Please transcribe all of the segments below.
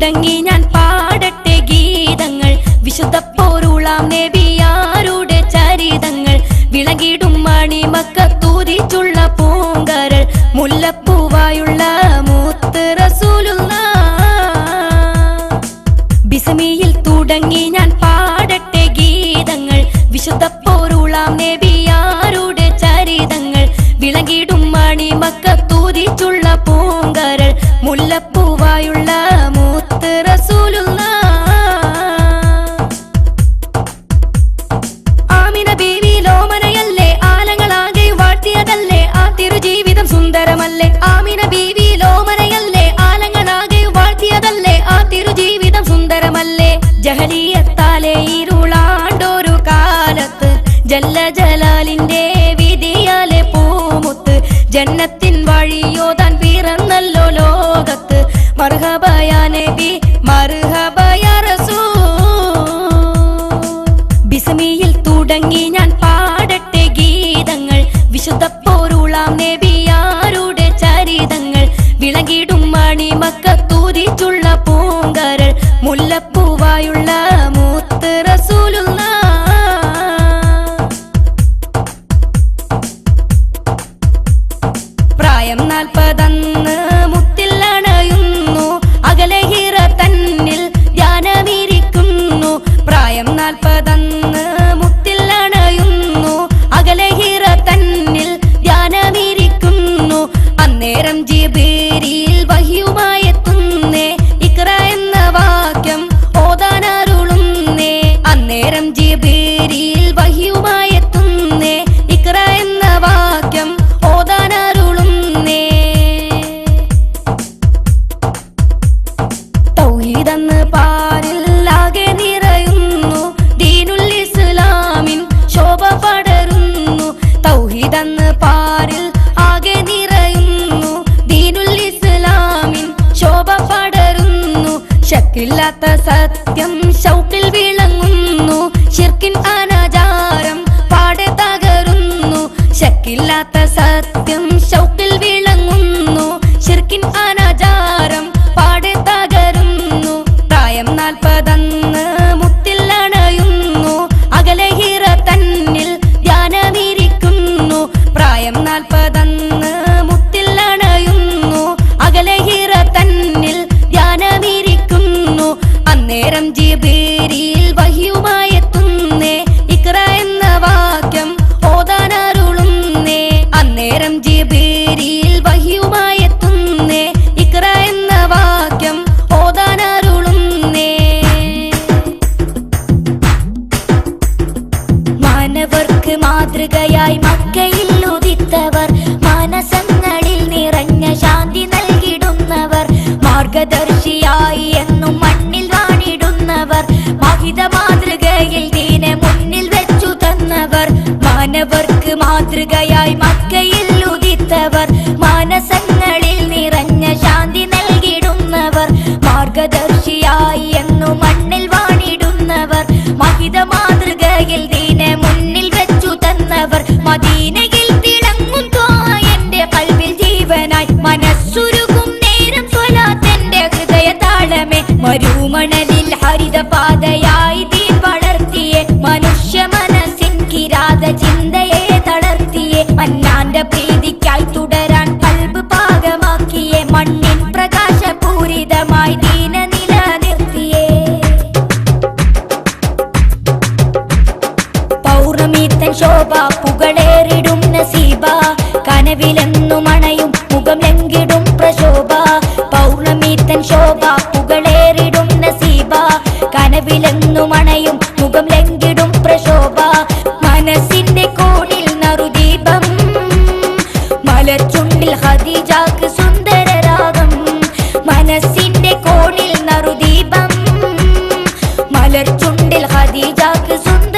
മുടങ്ങി ഞാൻ ജല്ല ജലാലിന്റെ വിധിയാലെ പൂമുത്ത്. ജന്നത്തിൻ വഴിയോതാൻ പിറന്നല്ലോ ലോകത്ത്. മർഹബയാ നബി പാതയായി തീ വളർത്തിയെ മനുഷ്യ മനസ്സിൻ കിരാത ചിന്തയെ തളർത്തിയെ മന്നാന്റെ പ്രീതിക്കായി തുടരാൻ കൽബ് പാകമാക്കിയെ മണ്ണിൻ പ്രകാശപൂരിതമായി ദീന നിലനിർത്തിയേ. പൗർണമീത്തൻ ശോഭ പുകളേറിടും നസീബ കനവിലെന്നു മണയും മുഖം ലംഘിടും പ്രശോഭ. പൗർണമീത്തൻ ശോഭ പുകളെ മറവിലെന്നു മണയും മുഖം ലംഘിടും പ്രശോഭ. മനസ്സിന്റെ കോണിൽ നറുദീപം. മലച്ചുണ്ടിൽ ഹദീജാക്ക് സുന്ദര രാഗം മനസ്സിന്റെ കോണിൽ നറുദീപം. മലച്ചുണ്ടിൽ ഹദീജാക്ക് സുന്ദര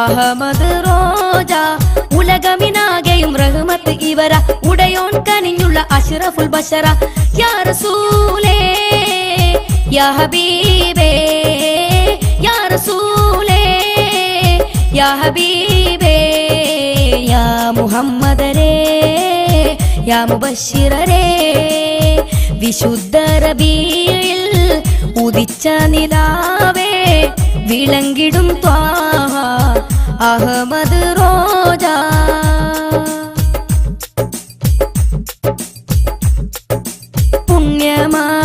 അഹമ്മദ് റോജ ഉലകമിനാകെയും റഹ്മത്ത് ഇവര ഉടയോൻ കനിഞ്ഞുള്ള അഷ്റഫുൽ ബഷറ. യാ റസൂലേ യാ ഹബീബേ യാ റസൂലേ യാ ഹബീബേ യാ മുഹമ്മദരേ യാ മുബശ്ശിറരേ വിശുദ്ധ റബീയിൽ ഉദിച്ച നിലാവേ വിളങ്ങിടും ത്വാഹ അഹമ്മദ് റോജ.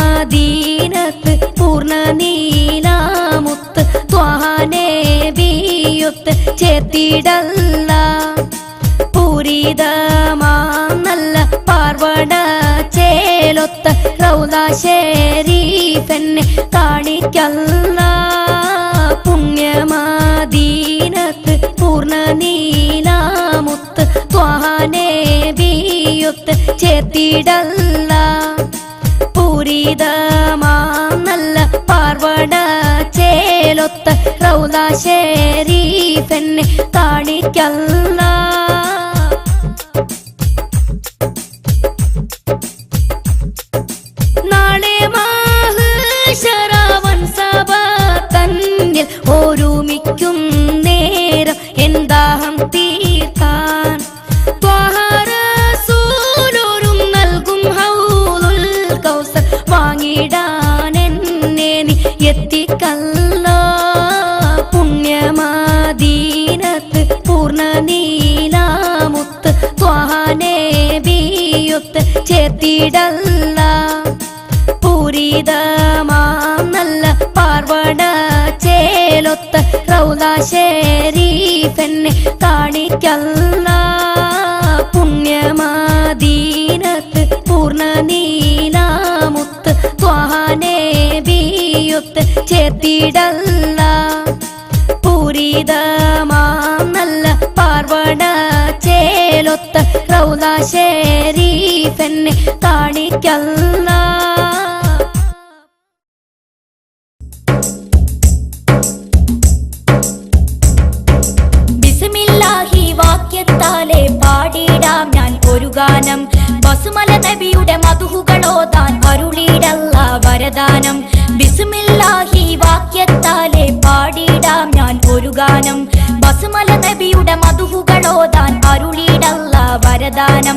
പുണ്യമാദീനത്ത് പൂർണ നീലാമുത്ത് ത്വാഹാനേ ബിയുത്ത് ചേത്തിടല്ല പൂരിതമാ നല്ല പാർവട ചേലൊത്ത റൗദ ഷെരീഫെന്നെ കാണിക്കല്ല. പുണ്യമാദീനത്ത് പൂർണ നീലാമുത്ത് ത്വാനെ ബിയുത്ത് ചേർത്തിടല്ല. പൂരിതമാ നല്ല പാർവട ചേലൊത്ത് റൗദാശേരി ഷെരീഫെന്നെ കാണിക്കല്ല. ചേർത്തിടല്ല പൂരിതമാം നല്ല പാർവട ചേലൊത്ത റൗദ ഷെരീഫെന്നെ കാണിക്കല്ല. പുണ്യമാദീനത്ത് പൂർണ നീലാമുത്ത് ത്വാനെ ബിയൊത്ത് ചേർത്തിടല്ല. പൂരിതമാം നല്ല പാർവട ചേലൊത്ത റൗദ ഷെരീഫെന്നെ കാണിക്കല്ല ബിസ്മില്ലാഹി വാക്യത്താലെ പാടിടാം ഞാൻ ഒരു ഗാനം. ബസുമല നബിയുടെ മധുഹുകളോതാൻ അരുളിടല്ല വരദാനം. ബിസ്മില്ലാഹി വാക്യത്താലെ പാടിടാം ഞാൻ ഒരു ഗാനം. ബസുമല നബിയുടെ മധുഹുകളോതാൻ അരുളിടല്ല വരദാനം.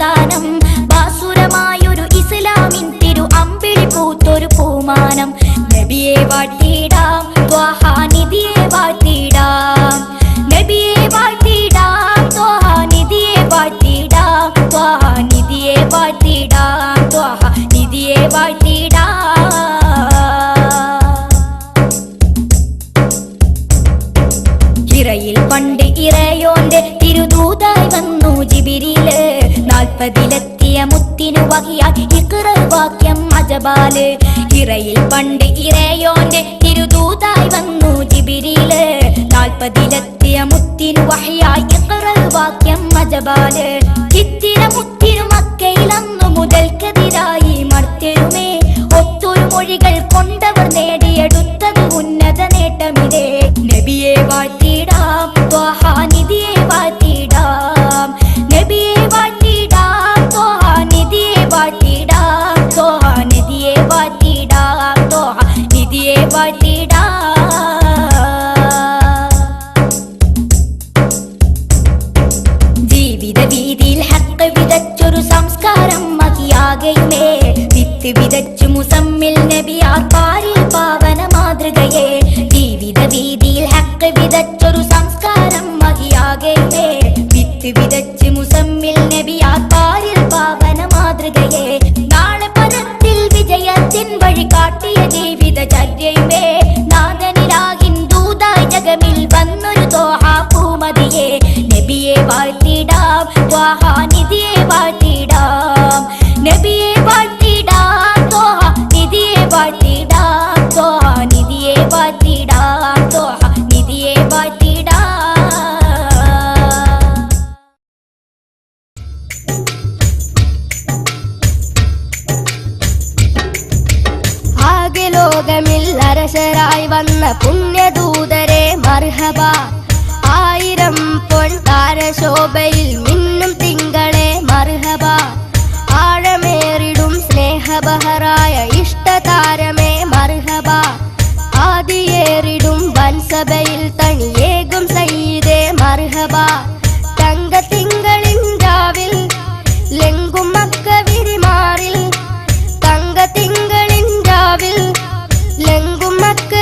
മികതാനം ബാസുരമായൊരു ഇസ്ലാമിൻ തിരു അമ്പിളി പൂത്തൊരു പൂമാനം നബിയെ വാഴ്ത്തിടാം. അജബാൽ ഇറയിൽ പണ്ട് ഇറയോന്റെ തിരുദൂതായി വന്നു ജിബിരിയിൽ. നാൽപ്പതിലെത്തിയ മുത്തിനു വഹയായി വാക്യം അജബാൽ. ചിത്തിര മുത്തിനു ரூபா தங்க திங்களின் ஜாவில் லெங்கும் மக்க விரிமாறில் தங்க திங்களின் ஜாவில் லெங்கும் மக்க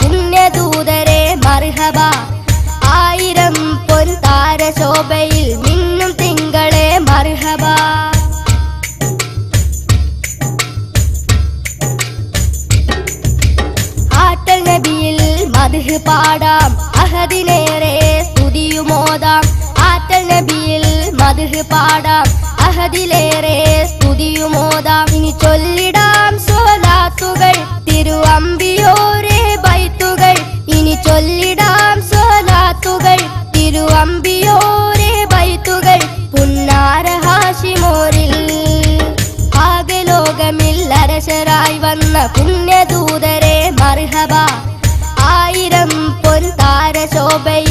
புண்ணிய தூதரே மருகப അതിനേറെ സ്തുതിയുമോദാം ആറ്റൽ നബിയിൽ മധുഹ് പാടാം. അഹതിലേറെ സ്തുതിയുമോദാം ഇനി ചൊല്ലിടാം സോലാത്തുകൾ തിരുവമ്പിയോരെ ബൈത്തുകൾ. ഇനി ചൊല്ലിടാം സോലാത്തുകൾ തിരുവമ്പിയോരെ ബൈത്തുകൾ. പുന്നാര ഹാഷിമോരിൽ. ആകെ ലോകമില്ലരശരായി അരശരായി വന്ന പുണ്യ Baby!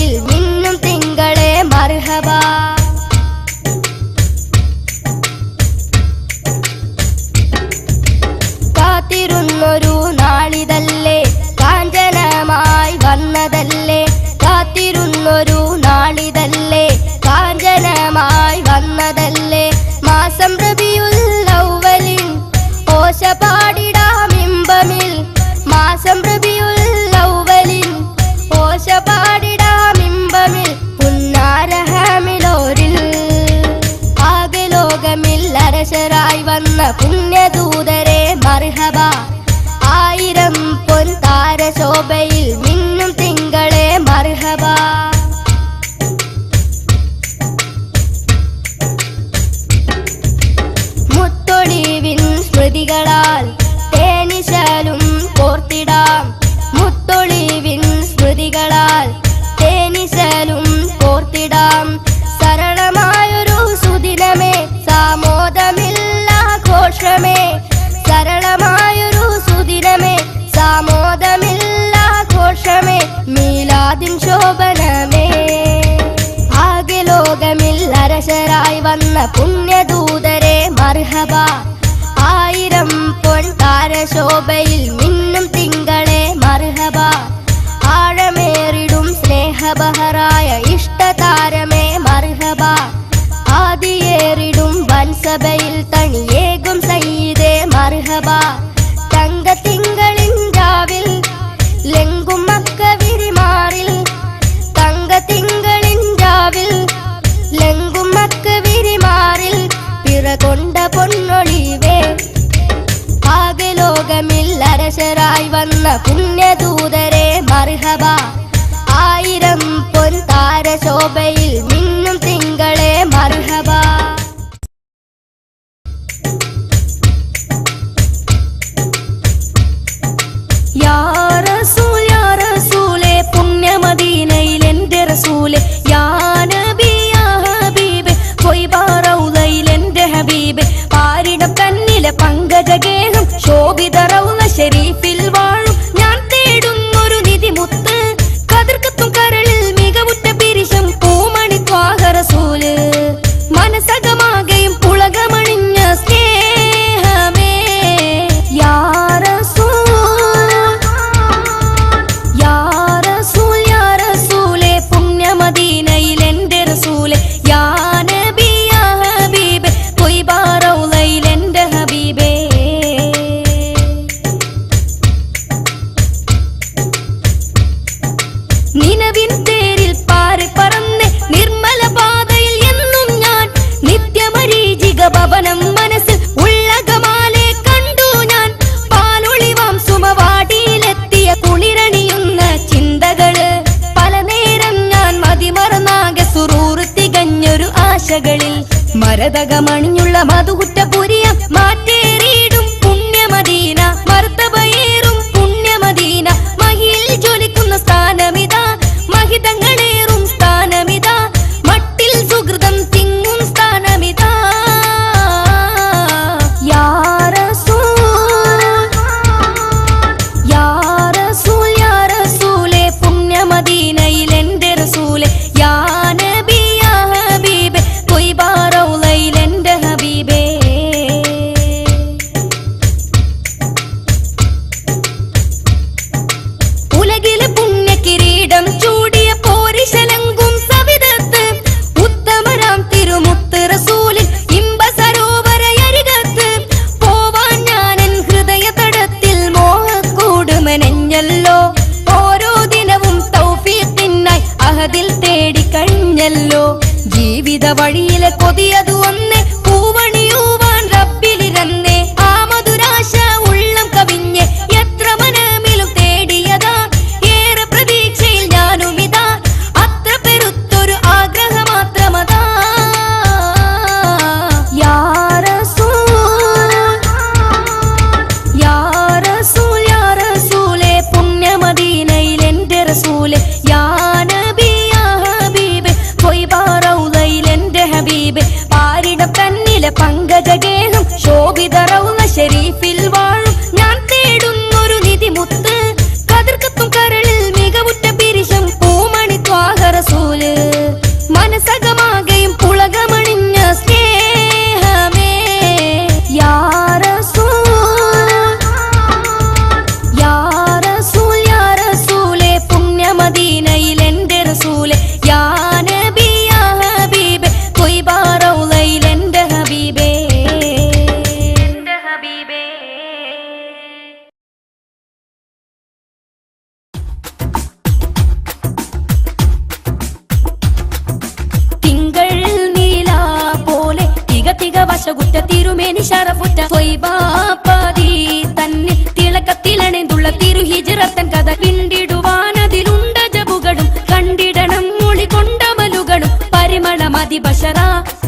തിരുമേനി ശരഫുറ്റ തൊയ്ബാപ്പതി തന്നെ തിളക്കത്തിലണിന്തുള്ള തിരുഹിജിറത്തൻ കഥ പിണ്ടിടുവാനതിലുണ്ട ജബുകളും കണ്ടിടണം മൊഴി കൊണ്ടമലുകളും. പരിമളമതി ബഷറ.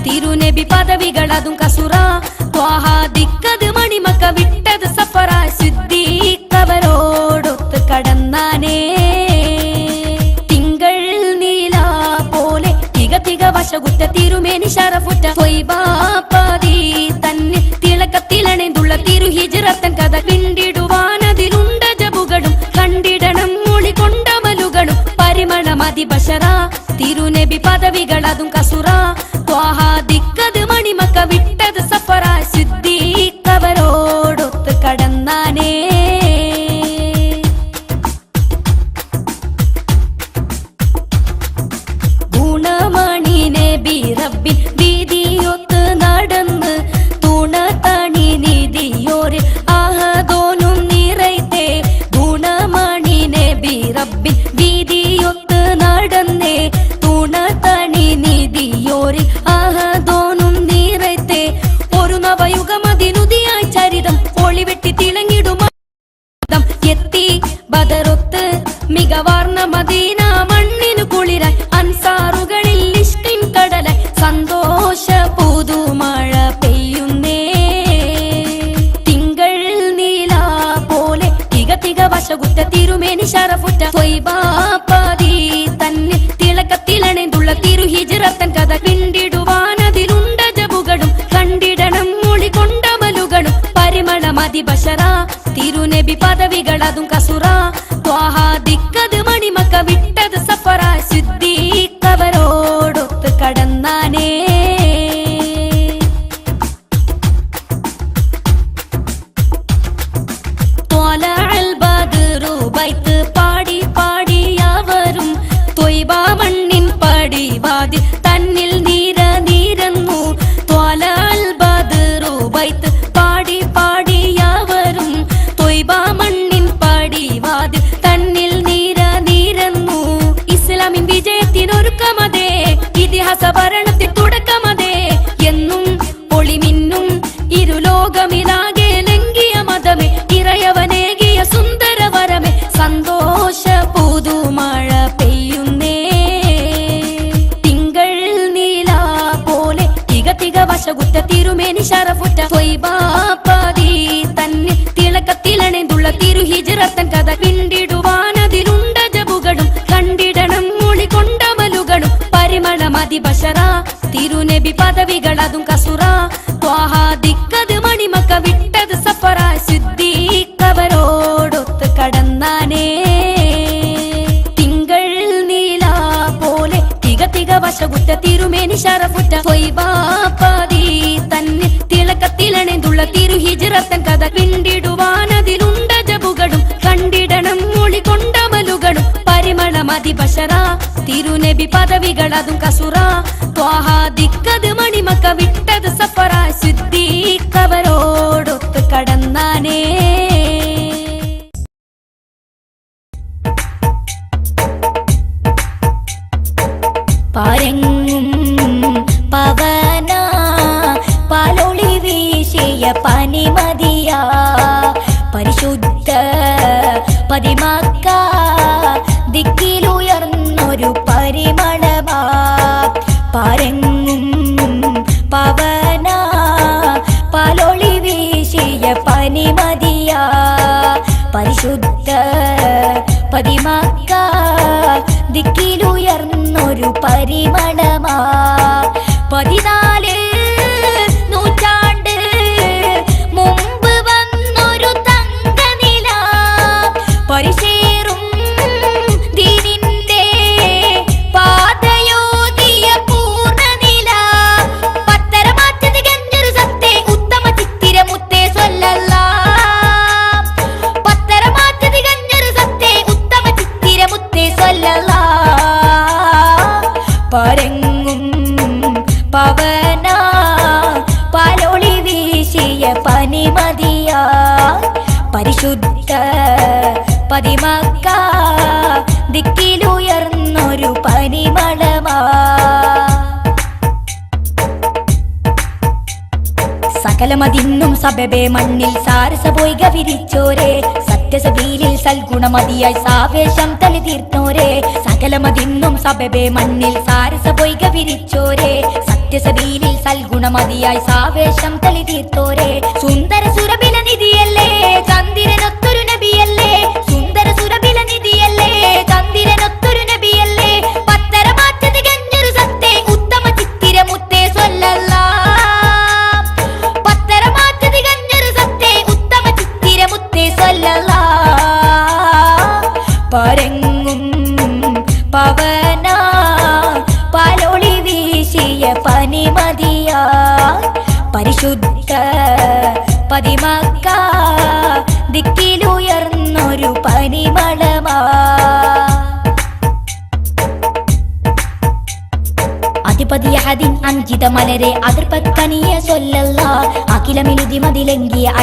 തിരുനബി പദവികളതും കസുറ. ത്വാഹ ദിക്കത് മണിമക്ക വിട്ടത് സഫറ. സിദ്ദീഖവരോടൊത്ത് കടന്നാനേ. തിങ്കൾ നീല പോലെ തിക തിക വശകുറ്റ തിരുമേനി ശരഫുറ്റ തൊയ്ബാപ്പതി തന്നെ തിളക്കത്തിലണിന്തുള്ള തിരുഹിജിറത്തൻ കഥ പിണ്ടിടുവാനതിലുണ്ട ജബുകളും കണ്ടിടണം മൊഴി കൊണ്ടമലുകളും പരിമളമതി ബഷറ തിരുനബി പദവികളതും കസുറ. ത്വാഹ ദിക്കത് മണിമക്ക വിട്ടത് തിരുഹിജിറത്തൻ കഥ പിണ്ടിടുവാനതിലുണ്ട ജബുകളും കണ്ടിടണം മൊഴി കൊണ്ടമലുകളും. പരിമളമതി ബഷറ തിരുനബി പദവികളതും കസുറ. ത്വാഹ ദിക്കത് മണിമക്ക വിട്ടത് സഫറ സിദ്ദീഖവരോടൊത്ത് പരിമളമതി ബഷറ തിരുനബി പദവികളതും കസുറ. ത്വാഹ ദിക്കത് മണിമക്ക വിട്ടത് സഫറ. സിദ്ദീഖവരോടൊത്ത് കടന്നാനേ. തിങ്കൾ നീല പോലെ തിക തിക വശകുറ്റ തിരുമേനി ശരഫുറ്റ. തൊയ്ബാപ്പതി തന്നെ തിളക്കത്തിലണിന്തുള്ള തിരുഹിജിറത്തൻ കഥ പിണ്ടിടുവാനതിലുണ്ട ജബുകളും കണ്ടിടണം മൊഴി കൊണ്ടമലുകളും. പരിമളമതി ബഷറ തിരുനബി പദവികളതും കസുറ. ത്വാഹ ദിക്കത് മണിമക്ക വിട്ടത് സഫറ. സിദ്ദീഖവരോടൊത്ത് കടന്നാനേ. പാരെങ്ങും പവന. പാലൊളി വീശിയ പനിമതിയ. പരിശുദ്ധ പതിമക്ക പരിശുദ്ധ പതിമക്ക ദിക്കിലുയർന്നൊരു പരിമണമാ പതിനാല് സബബേ മണ്ണിൽ സാരസ പോയിക വിരിച്ചോരേ. സത്യസഭയിലിൽ സൽഗുണമതിയായി സാവേശം തലി തീർത്തോരേ സകലമതിന്നും സബബേ മണ്ണിൽ സാരസ പോയിക വിരിച്ചോരേ. സത്യസഭയിലിൽ സൽഗുണമതിയായി സാവേശം തലി തീർത്തോരേ സുന്ദര സുരബില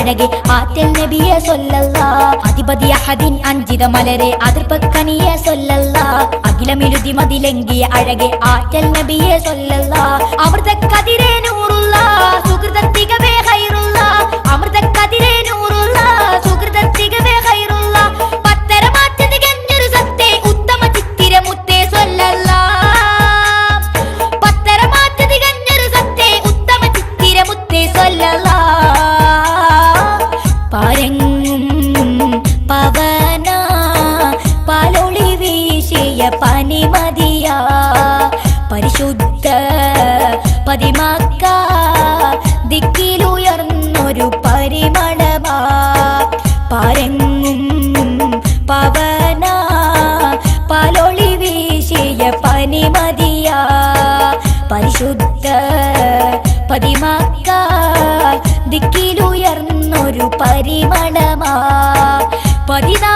ನನಗೆ ಆತೆಲ್ ನಬಿಯ ಸೊಲ್ಲಲ್ಲ ಅಧಿಪತಿಯ ಹದಿನ್ ಅಂಜಿದ ಮಲರೆ ಅದ್ರ ಪಕ್ಕನಿಯ ಸೊಲ್ಲಲ್ಲ അഖിലമിരുതി മതിലെങ്കിയ അഴകെ ആറ്റൽ നബിയെ സൊല്ലല്ല അമൃത കതിരേ നൂറുള്ള സുഹൃത Florida.